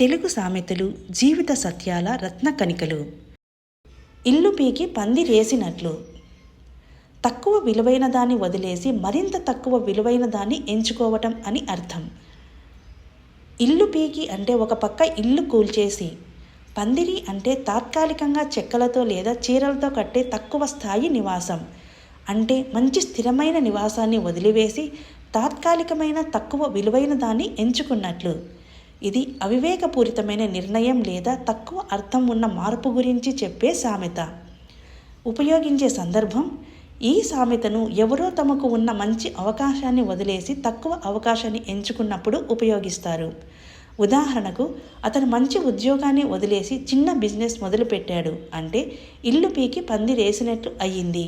తెలుగు సామెతలు జీవిత సత్యాల రత్న కణికలు. ఇల్లు పీకి పందిరేసినట్లు తక్కువ విలువైన దాన్ని వదిలేసి మరింత తక్కువ విలువైన దాన్ని ఎంచుకోవటం అని అర్థం. ఇల్లు పీకి అంటే ఒక పక్క ఇల్లు కూల్చేసి పందిరి అంటే తాత్కాలికంగా చెక్కలతో లేదా చీరలతో కట్టే తక్కువ స్థాయి నివాసం. అంటే మంచి స్థిరమైన నివాసాన్ని వదిలివేసి తాత్కాలికమైన తక్కువ విలువైన దాన్ని ఎంచుకున్నట్లు. ఇది అవివేకపూరితమైన నిర్ణయం లేదా తక్కువ అర్థం ఉన్న మార్పు గురించి చెప్పే సామెత. ఉపయోగించే సందర్భం ఈ సామెతను ఎవరో తమకు ఉన్న మంచి అవకాశాన్ని వదిలేసి తక్కువ అవకాశాన్ని ఎంచుకున్నప్పుడు ఉపయోగిస్తారు. ఉదాహరణకు అతను మంచి ఉద్యోగాన్ని వదిలేసి చిన్న బిజినెస్ మొదలుపెట్టాడు అంటే ఇల్లు పీకి పందిరేసినట్లు అయ్యింది.